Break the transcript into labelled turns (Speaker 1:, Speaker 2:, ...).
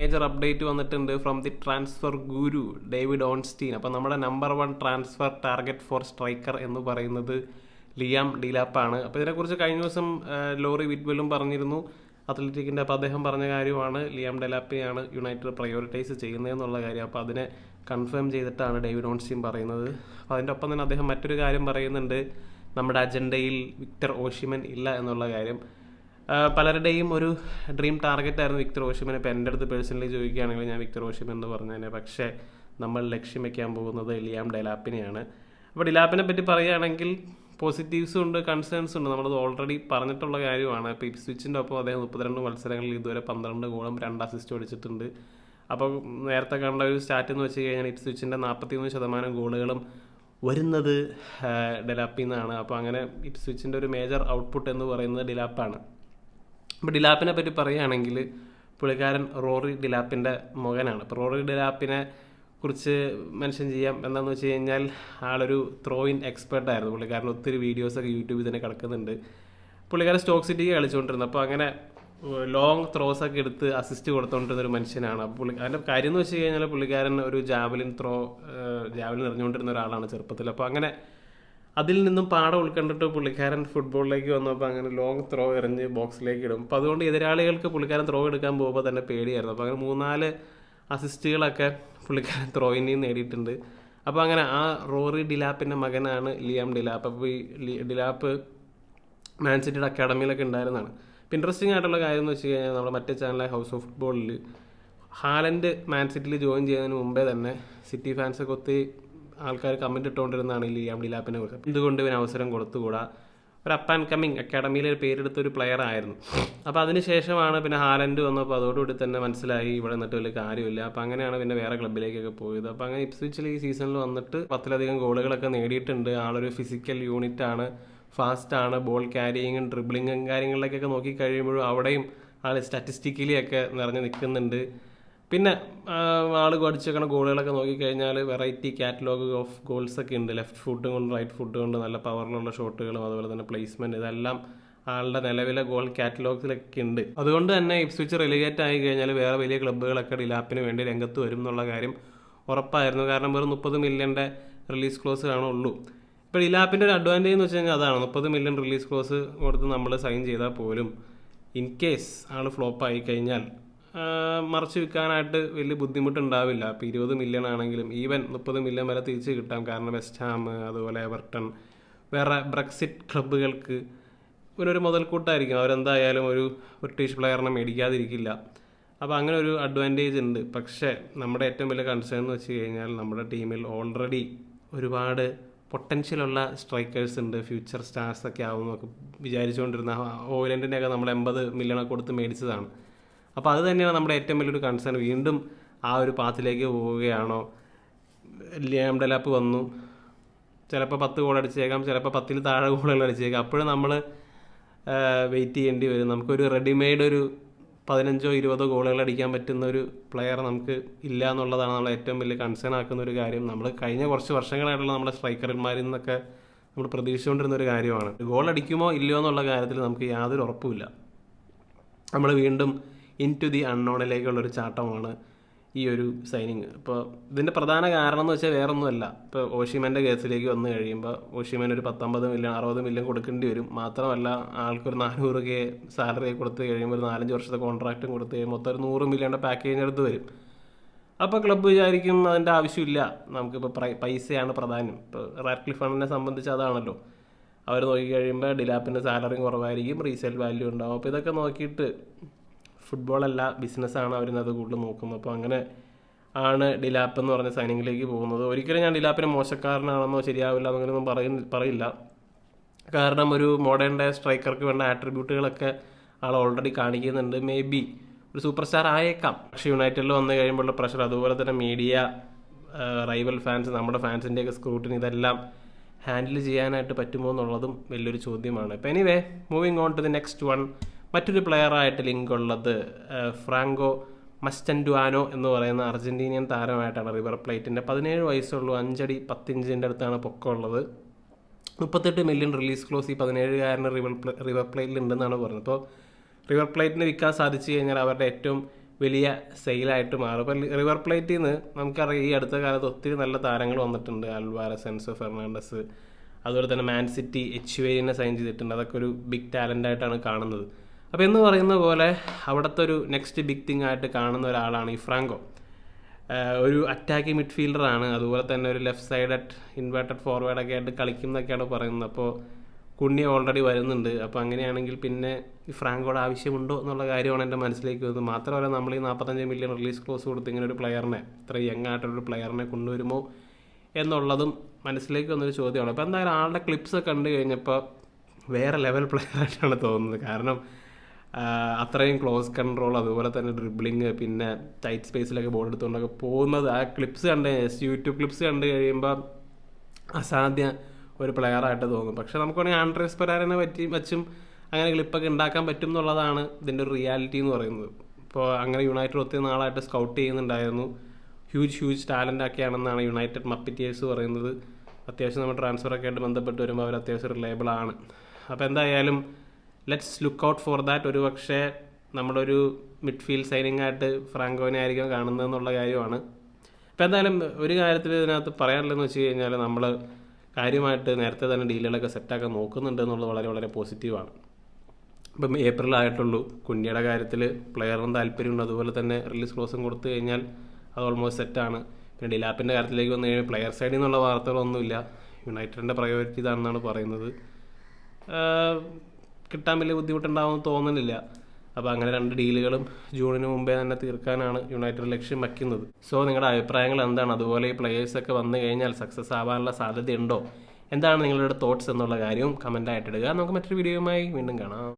Speaker 1: Major update വന്നിട്ടുണ്ട് from the transfer guru David Ornstein അപ്പോൾ നമ്മുടെ number one transfer target for striker എന്ന് പറയുന്നത് ലിയാം ഡിലാപ്പാണ് അപ്പോൾ ഇതിനെക്കുറിച്ച് കഴിഞ്ഞ ദിവസം ലോറി വിറ്റ്വെല്ലും പറഞ്ഞിരുന്നു. അത്ലറ്റിക്കിന്റെ അപ്പോൾ അദ്ദേഹം പറഞ്ഞ കാര്യമാണ് ലിയാം ഡെലാപ്പയാണ് യുണൈറ്റഡ് പ്രയോറിറ്റൈസ് ചെയ്യുന്നതെന്നുള്ള കാര്യം. അപ്പോൾ അതിനെ കൺഫേം ചെയ്തിട്ടാണ് ഡേവിഡ് ഓൺസ്റ്റീൻ പറയുന്നത്. അപ്പോൾ അതിന്റെ ഒപ്പം തന്നെ അദ്ദേഹം മറ്റൊരു കാര്യം പറയുന്നുണ്ട്. നമ്മുടെ അജണ്ടയിൽ വിക്ടർ ഓഷിമൻ ഇല്ല എന്നുള്ള കാര്യം. പലരുടെയും ഒരു ഡ്രീം ടാർഗറ്റ് ആയിരുന്നു വിക്ടർ ഓഷിമൻ. ഇപ്പോൾ എന്റെ അടുത്ത് പേഴ്സണലി ചോദിക്കുകയാണെങ്കിൽ ഞാൻ വിക്ടർ ഓഷിമൻ എന്ന് പറഞ്ഞതിനെ പക്ഷേ നമ്മൾ ലക്ഷ്യം വയ്ക്കാൻ പോകുന്നത് ലിയാം ഡെലാപ്പിനെയാണ്. അപ്പോൾ ഡിലാപ്പിനെ പറ്റി പറയുകയാണെങ്കിൽ പോസിറ്റീവ്സും ഉണ്ട് കൺസേൺസും ഉണ്ട്. നമ്മളത് ഓൾറെഡി പറഞ്ഞിട്ടുള്ള കാര്യമാണ്. ഇപ്പോൾ ഇപ്സ്വിച്ചിന്റെ ഒപ്പം അദ്ദേഹം മുപ്പത്തിരണ്ട് മത്സരങ്ങളിൽ ഇതുവരെ പന്ത്രണ്ട് ഗോളും രണ്ട് അസിസ്റ്റ് അടിച്ചിട്ടുണ്ട്. അപ്പോൾ നേരത്തെ കണ്ട ഒരു സ്റ്റാറ്റ് എന്ന് വെച്ച് കഴിഞ്ഞാൽ ഇപ്സ്വിച്ചിന്റെ നാൽപ്പത്തിമൂന്ന് ശതമാനം ഗോളുകളും വരുന്നത് ഡെലാപ്പിൽ നിന്നാണ് അപ്പോൾ അങ്ങനെ ഇപ്സ്വിച്ചിന്റെ ഒരു മേജർ ഔട്ട്പുട്ട് എന്ന് പറയുന്നത് ഡിലാപ്പാണ്. അപ്പോൾ ഡിലാപ്പിനെ പറ്റി പറയുകയാണെങ്കിൽ പുള്ളിക്കാരൻ റോറി ഡിലാപ്പിന്റെ മകനാണ്. അപ്പോൾ റോറി ഡിലാപ്പിനെ കുറിച്ച് മെൻഷൻ ചെയ്യാം. എന്താണെന്ന് വെച്ച് കഴിഞ്ഞാൽ ആളൊരു ത്രോ ഇൻ എക്സ്പെർട്ട് ആയിരുന്നു. പുള്ളിക്കാരൻ ഒത്തിരി വീഡിയോസൊക്കെ യൂട്യൂബിൽ തന്നെ കിടക്കുന്നുണ്ട്. പുള്ളിക്കാരൻ സ്റ്റോക്ക് സിറ്റിക്ക് കളിച്ചുകൊണ്ടിരുന്നത് അപ്പോൾ അങ്ങനെ ലോങ് ത്രോസ് ഒക്കെ എടുത്ത് അസിസ്റ്റ് കൊടുത്തുകൊണ്ടിരുന്ന ഒരു മനുഷ്യനാണ്. അപ്പോൾ പുള്ളി അതിന്റെ കാര്യം എന്ന് വെച്ച് കഴിഞ്ഞാൽ പുള്ളിക്കാരൻ ഒരു ജാവലിൻ ത്രോ ജാവലിൻ എറിഞ്ഞുകൊണ്ടിരുന്ന ഒരാളാണ് ചെറുപ്പത്തിൽ. അപ്പോൾ അങ്ങനെ അതിൽ നിന്നും പാഠം ഉൾക്കണ്ടിട്ട് പുള്ളിക്കാരൻ ഫുട്ബോളിലേക്ക് വന്നപ്പോൾ അങ്ങനെ ലോങ് ത്രോ എറിഞ്ഞ് ബോക്സിലേക്ക് ഇടും. അപ്പോൾ അതുകൊണ്ട് എതിരാളികൾക്ക് പുള്ളിക്കാരൻ ത്രോ എടുക്കാൻ പോകുമ്പോൾ തന്നെ പേടിയായിരുന്നു. അപ്പോൾ അങ്ങനെ മൂന്നാൽ അസിസ്റ്റുകളൊക്കെ പുള്ളിക്കാരൻ ത്രോയിനെയും നേടിയിട്ടുണ്ട്. അപ്പോൾ അങ്ങനെ ആ റോറി ഡിലാപ്പിന്റെ മകനാണ് ലിയാം ഡിലാപ്പ്. അപ്പോൾ ഈ ഡിലാപ്പ് മാൻ സിറ്റിയുടെ അക്കാഡമിയിലൊക്കെ ഉണ്ടായിരുന്നതാണ്. അപ്പോൾ ഇൻട്രസ്റ്റിംഗ് ആയിട്ടുള്ള കാര്യം എന്ന് വെച്ച് കഴിഞ്ഞാൽ നമ്മുടെ മറ്റേ ചാനലായ ഹൗസ് ഓഫ് ഫുട്ബോളിൽ ഹാലൻഡ് മാൻ സിറ്റിയിൽ ജോയിൻ ചെയ്യുന്നതിന് മുമ്പേ തന്നെ സിറ്റി ഫാൻസൊക്കെ ഒത്തിരി ആൾക്കാർ കമന്റ് ഇട്ടുകൊണ്ടിരുന്നതാണ് ലിയാം ഡിലാപ്പിനെ കുറിച്ച്. എന്തുകൊണ്ട് ഇവന് അവസരം കൊടുത്തുകൂടാ? ഒരു അപ്പ് ആൻഡ് കമ്മിങ് അക്കാഡമിയിൽ ഒരു പേരെടുത്ത ഒരു പ്ലെയർ ആയിരുന്നു. അപ്പോൾ അതിന് ശേഷമാണ് പിന്നെ ഹാലൻഡ് വന്നപ്പോൾ അതോടുകൂടി തന്നെ മനസ്സിലായി ഇവിടെ നിന്നിട്ട് വലിയ കാര്യമില്ല. അപ്പോൾ അങ്ങനെയാണ് പിന്നെ വേറെ ക്ലബിലേക്കൊക്കെ പോയത്. അപ്പോൾ അങ്ങനെ ഇപ്സ്വിച്ചിൽ ഈ സീസണിൽ വന്നിട്ട് പത്തിലധികം ഗോളുകളൊക്കെ നേടിയിട്ടുണ്ട്. ആളൊരു ഫിസിക്കൽ യൂണിറ്റ് ആണ്. ഫാസ്റ്റ് ആണ്. ബോൾ ക്യാരിയിങ്ങും ഡ്രിബ്ലിങ്ങും കാര്യങ്ങളിലേക്കൊക്കെ നോക്കി കഴിയുമ്പോഴും അവിടെയും ആൾ സ്റ്റാറ്റിസ്റ്റിക്കലി ഒക്കെ നിറഞ്ഞു നിൽക്കുന്നുണ്ട്. പിന്നെ ആൾ അടിച്ചേക്കണ ഗോളുകളൊക്കെ നോക്കിക്കഴിഞ്ഞാൽ വെറൈറ്റി കാറ്റലോഗ് ഓഫ് ഗോൾസ് ഒക്കെ ഉണ്ട്. ലെഫ്റ്റ് ഫുഡ് കൊണ്ട് റൈറ്റ് ഫുഡ് കൊണ്ട് നല്ല പവറിലുള്ള ഷോട്ടുകളും അതുപോലെ തന്നെ പ്ലേസ്മെന്റ് ഇതെല്ലാം ആളുടെ നിലവിലെ ഗോൾ കാറ്റലോഗിലൊക്കെ ഉണ്ട്. അതുകൊണ്ട് തന്നെ ഇപ്സ്വിച്ച് റിലിഗേറ്റ് ആയി കഴിഞ്ഞാൽ വേറെ വലിയ ക്ലബ്ബുകളൊക്കെ ഡിലാപ്പിന് വേണ്ടി രംഗത്ത് വരും എന്നുള്ള കാര്യം ഉറപ്പായിരുന്നു. കാരണം വെറും മുപ്പത് മില്യന്റെ റിലീസ് ക്ലോസ് കാണുള്ളൂ ഇപ്പോൾ ഡിലാപ്പിന്റെ ഒരു അഡ്വാന്റേജ് എന്ന് വെച്ച് കഴിഞ്ഞാൽ അതാണ്. മുപ്പത് മില്യൺ റിലീസ് ക്ലോസ് കൊടുത്ത് നമ്മൾ സൈൻ ചെയ്താൽ പോലും ഇൻ കേസ് ആൾ ഫ്ലോപ്പ് ആയി കഴിഞ്ഞാൽ മറച്ചു വിൽക്കാനായിട്ട് വലിയ ബുദ്ധിമുട്ടുണ്ടാവില്ല അപ്പോൾ ഇരുപത് മില്യൺ ആണെങ്കിലും ഈവൻ മുപ്പത് മില്യൺ വരെ തിരിച്ച് കിട്ടാം കാരണം വെസ്റ്റ് അതുപോലെ എവർട്ടൺ വേറെ ബ്രക്സിറ്റ് ക്ലബ്ബുകൾക്ക് ഒരു മുതൽക്കൂട്ടായിരിക്കും അവരെന്തായാലും ഒരു ബ്രിട്ടീഷ് പ്ലെയറിനെ മേടിക്കാതിരിക്കില്ല അപ്പോൾ അങ്ങനെ ഒരു അഡ്വാന്റേജ് ഉണ്ട് പക്ഷേ നമ്മുടെ ഏറ്റവും വലിയ കൺസേൺ എന്ന് വെച്ച് കഴിഞ്ഞാൽ നമ്മുടെ ടീമിൽ ഓൾറെഡി ഒരുപാട് പൊട്ടൻഷ്യലുള്ള സ്ട്രൈക്കേഴ്സ് ഉണ്ട് ഫ്യൂച്ചർ സ്റ്റാർസ് ഒക്കെ ആവുമെന്നൊക്കെ വിചാരിച്ചുകൊണ്ടിരുന്ന ഓയിലൻഡിനെയൊക്കെ നമ്മൾ എൺപത് മില്യണൊക്കെ കൊടുത്ത് മേടിച്ചതാണ് അപ്പോൾ അത് തന്നെയാണ് നമ്മുടെ ഏറ്റവും വലിയൊരു കൺസേൺ വീണ്ടും ആ ഒരു പാത്തിലേക്ക് പോവുകയാണോ? ലിയാം ഡെലാപ്പ് വന്നു. ചിലപ്പോൾ പത്ത് ഗോൾ അടിച്ചേക്കാം ചിലപ്പോൾ പത്തിൽ താഴെ ഗോളുകൾ അടിച്ചേക്കാം. അപ്പോഴും നമ്മൾ വെയിറ്റ് ചെയ്യേണ്ടി വരും. നമുക്കൊരു റെഡിമെയ്ഡ് ഒരു പതിനഞ്ചോ ഇരുപതോ ഗോളുകൾ അടിക്കാൻ പറ്റുന്ന ഒരു പ്ലെയർ നമുക്ക് ഇല്ല എന്നുള്ളതാണ് നമ്മൾ ഏറ്റവും വലിയ കൺസേൺ ആക്കുന്ന ഒരു കാര്യം. നമ്മൾ കഴിഞ്ഞ കുറച്ച് വർഷങ്ങളായിട്ടുള്ള നമ്മുടെ സ്ട്രൈക്കർമാരിൽ നിന്നൊക്കെ നമ്മൾ പ്രതീക്ഷിച്ചുകൊണ്ടിരുന്ന ഒരു കാര്യമാണ്. ഗോൾ അടിക്കുമോ ഇല്ലയോ എന്നുള്ള കാര്യത്തിൽ നമുക്ക് യാതൊരു ഉറപ്പുമില്ല. നമ്മൾ വീണ്ടും ഇൻ ടു ദി അൺനോണിലേക്കുള്ള ഒരു ചാട്ടമാണ് ഈ ഒരു സൈനിങ് ഇപ്പോൾ ഇതിന്റെ പ്രധാന കാരണം എന്ന് വെച്ചാൽ വേറൊന്നുമല്ല. ഇപ്പോൾ ഓഷിമന്റെ കേസിലേക്ക് വന്നു കഴിയുമ്പോൾ ഓഷിമൻ ഒരു പത്തൊമ്പത് മില്യൺ അറുപത് മില്യൺ കൊടുക്കേണ്ടി വരും. മാത്രമല്ല ആൾക്കൊരു നാനൂറ് കെ സാലറി കൊടുത്ത് കഴിയുമ്പോൾ ഒരു നാലഞ്ച് വർഷത്തെ കോൺട്രാക്റ്റും കൊടുത്ത് കഴിയുമ്പോൾ മൊത്തം ഒരു നൂറ് മില്യണിന്റെ പാക്കേജ് എടുത്ത് വരും. അപ്പോൾ ക്ലബ്ബ് വിചാരിക്കും അതിന്റെ ആവശ്യമില്ല. നമുക്കിപ്പോൾ പൈസയാണ് പ്രധാനം ഇപ്പോൾ റാക്ലി ഫണ്ടിനെ സംബന്ധിച്ച് അതാണല്ലോ. അവർ നോക്കിക്കഴിയുമ്പോൾ ഡിലാപ്പിന്റെ സാലറിയും കുറവായിരിക്കും റീസെയിൽ വാല്യൂ ഉണ്ടാവും. അപ്പോൾ ഇതൊക്കെ നോക്കിയിട്ട് ഫുട്ബോളല്ല ബിസിനസ്സാണ് അവരിന്നത് കൂടുതൽ നോക്കുന്നത്. അപ്പോൾ അങ്ങനെ ആണ് ഡിലാപ്പ് എന്ന് പറഞ്ഞ സൈനിങ്ങിലേക്ക് പോകുന്നത്. ഒരിക്കലും ഞാൻ ഡിലാപ്പിന് മോശക്കാരനാണെന്നോ ശരിയാവില്ല എന്നൊന്നും പറയുന്ന പറയില്ല. കാരണം ഒരു മോഡേൺ ഡേ സ്ട്രൈക്കർക്ക് വേണ്ട ആട്രിബ്യൂട്ടുകളൊക്കെ ആൾ ഓൾറെഡി കാണിക്കുന്നുണ്ട്. മേ ബി ഒരു സൂപ്പർ സ്റ്റാർ ആയേക്കാം. പക്ഷേ യുണൈറ്റഡിൽ വന്നു കഴിയുമ്പോഴുള്ള പ്രഷർ അതുപോലെ തന്നെ മീഡിയ റൈവൽ ഫാൻസ് നമ്മുടെ ഫാൻസിന്റെയൊക്കെ സ്ക്രൂട്ടിന് ഇതെല്ലാം ഹാൻഡിൽ ചെയ്യാനായിട്ട് പറ്റുമോ എന്നുള്ളതും വലിയൊരു ചോദ്യമാണ്. ഇപ്പം anyway moving on to the next one മറ്റൊരു പ്ലെയറായിട്ട് ലിങ്ക് ഉള്ളത് ഫ്രാങ്കോ മസ്റ്റൻഡുവാനോ എന്ന് പറയുന്ന അർജന്റീനിയൻ താരമായിട്ടാണ് റിവർ പ്ലേറ്റിന്റെ പതിനേഴ് വയസ്സുള്ളൂ അഞ്ചടി പത്തിഞ്ചിന്റെ അടുത്താണ് പൊക്കമുള്ളത്. മുപ്പത്തെട്ട് മില്യൺ റിലീസ് ക്ലോസ് ഈ പതിനേഴുകാരന് റിവർ റിവർ പ്ലേറ്റിൽ ഉണ്ടെന്നാണ് പറയുന്നത്. അപ്പോൾ റിവർ പ്ലേറ്റിന് വിൽക്കാൻ സാധിച്ചു കഴിഞ്ഞാൽ അവരുടെ ഏറ്റവും വലിയ സെയിലായിട്ട് മാറും. അപ്പോൾ റിവർ പ്ലേറ്റിൽ നിന്ന് നമുക്കറിയാം ഈ അടുത്ത കാലത്ത് ഒത്തിരി നല്ല താരങ്ങൾ വന്നിട്ടുണ്ട്. അൽവാര സെൻസോ ഫെർണാണ്ടസ് അതുപോലെ തന്നെ മാൻ സിറ്റി എച്ച് വേരിനെ സൈൻ ചെയ്തിട്ടുണ്ട്. അതൊക്കെ ഒരു ബിഗ് ടാലന്റ് ആയിട്ടാണ് കാണുന്നത്. അപ്പോൾ എന്ന് പറയുന്ന പോലെ അവിടുത്തെ ഒരു നെക്സ്റ്റ് ബിഗ് തിങ് ആയിട്ട് കാണുന്ന ഒരാളാണ് ഈ ഫ്രാങ്കോ. ഒരു അറ്റാക്കിംഗ് മിഡ്ഫീൽഡറാണ് അതുപോലെ തന്നെ ഒരു ലെഫ്റ്റ് സൈഡ് അറ്റ് ഇൻവേർട്ടഡ് ഫോർവേഡൊക്കെ ആയിട്ട് കളിക്കുന്നതൊക്കെയാണ് പറയുന്നത്. അപ്പോൾ കുണ്ണി ഓൾറെഡി വരുന്നുണ്ട്. അപ്പോൾ അങ്ങനെയാണെങ്കിൽ പിന്നെ ഈ ഫ്രാങ്കോയുടെ ആവശ്യമുണ്ടോ എന്നുള്ള കാര്യമാണ് എന്റെ മനസ്സിലേക്ക് വരുന്നത്. മാത്രമല്ല നമ്മൾ ഈ നാൽപ്പത്തഞ്ച് മില്യൺ റിലീസ് ക്ലോസ് കൊടുത്ത് ഇങ്ങനെ ഒരു പ്ലെയറിനെ ഇത്ര യങ് ആയിട്ടൊരു പ്ലെയറിനെ കൊണ്ടുവരുമോ എന്നുള്ളതും മനസ്സിലേക്ക് വന്നൊരു ചോദ്യമാണ്. അപ്പോൾ എന്തായാലും ആളുടെ ക്ലിപ്സ് കണ്ടു കഴിഞ്ഞപ്പോൾ വേറെ ലെവൽ പ്ലെയർ ആയിട്ടാണ് തോന്നുന്നത്. കാരണം അത്രയും ക്ലോസ് കൺട്രോൾ അതുപോലെ തന്നെ ഡ്രിബ്ലിങ് പിന്നെ ടൈറ്റ് സ്പേസിലൊക്കെ ബോൾ എടുത്തുകൊണ്ടൊക്കെ പോകുന്നത്. ആ ക്ലിപ്സ് കണ്ട് യൂട്യൂബ് ക്ലിപ്സ് കണ്ട് കഴിയുമ്പോൾ അസാധ്യ ഒരു പ്ലെയറായിട്ട് തോന്നും. പക്ഷെ നമുക്ക് വേണമെങ്കിൽ ആൻഡ്രേസ് പെരാരനെ പറ്റി വച്ചും അങ്ങനെ ക്ലിപ്പൊക്കെ ഉണ്ടാക്കാൻ പറ്റും എന്നുള്ളതാണ് ഇതിന്റെ ഒരു റിയാലിറ്റി എന്ന് പറയുന്നത്. ഇപ്പോൾ അങ്ങനെ യുണൈറ്റഡ് ഒത്തിരി നാളായിട്ട് സ്കൗട്ട് ചെയ്യുന്നുണ്ടായിരുന്നു. ഹ്യൂജ് ഹ്യൂജ് ടാലന്റ് ഒക്കെയാണെന്നാണ് യുണൈറ്റഡ് മപ്പിറ്റേഴ്സ് പറയുന്നത്. അത്യാവശ്യം നമ്മൾ ട്രാൻസ്ഫറൊക്കെ ആയിട്ട് ബന്ധപ്പെട്ട് വരുമ്പോൾ അവർ അത്യാവശ്യം റിലയബിൾ ആണ്. അപ്പോൾ എന്തായാലും let's look out for that ഒരു പക്ഷേ നമ്മളൊരു മിഡ്ഫീൽഡ് സൈനിങ് ആയിട്ട് ഫ്രാങ്കോനെ ആയിരിക്കും കാണുന്നത് എന്നുള്ള കാര്യമാണ്. അപ്പോൾ എന്തായാലും ഒരു കാര്യത്തിൽ ഇതിനകത്ത് പറയാനുള്ളതെന്ന് വെച്ച് കഴിഞ്ഞാൽ നമ്മൾ കാര്യമായിട്ട് നേരത്തെ തന്നെ ഡീലുകളൊക്കെ സെറ്റാക്കാൻ നോക്കുന്നുണ്ട് എന്നുള്ളത് വളരെ വളരെ പോസിറ്റീവാണ് ഇപ്പം ഏപ്രിൽ ആയിട്ടുള്ളൂ. കുഞ്ഞിയുടെ കാര്യത്തിൽ പ്ലെയറിന് താല്പര്യമുണ്ട്. അതുപോലെ തന്നെ റിലീസ് ക്ലോസും കൊടുത്തു കഴിഞ്ഞാൽ അത് ഓൾമോസ്റ്റ് സെറ്റാണ് പിന്നെ ഡിലാപ്പിന്റെ കാര്യത്തിലേക്ക് വന്നു കഴിഞ്ഞാൽ പ്ലെയർ സൈഡിൽ നിന്നുള്ള വാർത്തകളൊന്നുമില്ല. യുണൈറ്റഡിന്റെ പ്രയോറിറ്റി ഇതാണെന്നാണ് പറയുന്നത്. കിട്ടാൻ വലിയ ബുദ്ധിമുട്ടുണ്ടാവുമെന്ന് തോന്നുന്നില്ല അപ്പോൾ അങ്ങനെ രണ്ട് ഡീലുകളും ജൂണിന് മുമ്പേ തന്നെ തീർക്കാനാണ് യുണൈറ്റഡ് ലക്ഷ്യം വയ്ക്കുന്നത് സോ നിങ്ങളുടെ അഭിപ്രായങ്ങൾ എന്താണ്? അതുപോലെ ഈ പ്ലേയേഴ്സൊക്കെ വന്നു കഴിഞ്ഞാൽ സക്സസ് ആവാനുള്ള സാധ്യതയുണ്ടോ? എന്താണ് നിങ്ങളുടെ തോട്ട്സ് എന്നുള്ള കാര്യവും കമന്റായിട്ട് ഇടുക. നമുക്ക് മറ്റൊരു വീഡിയോയുമായി വീണ്ടും കാണാം.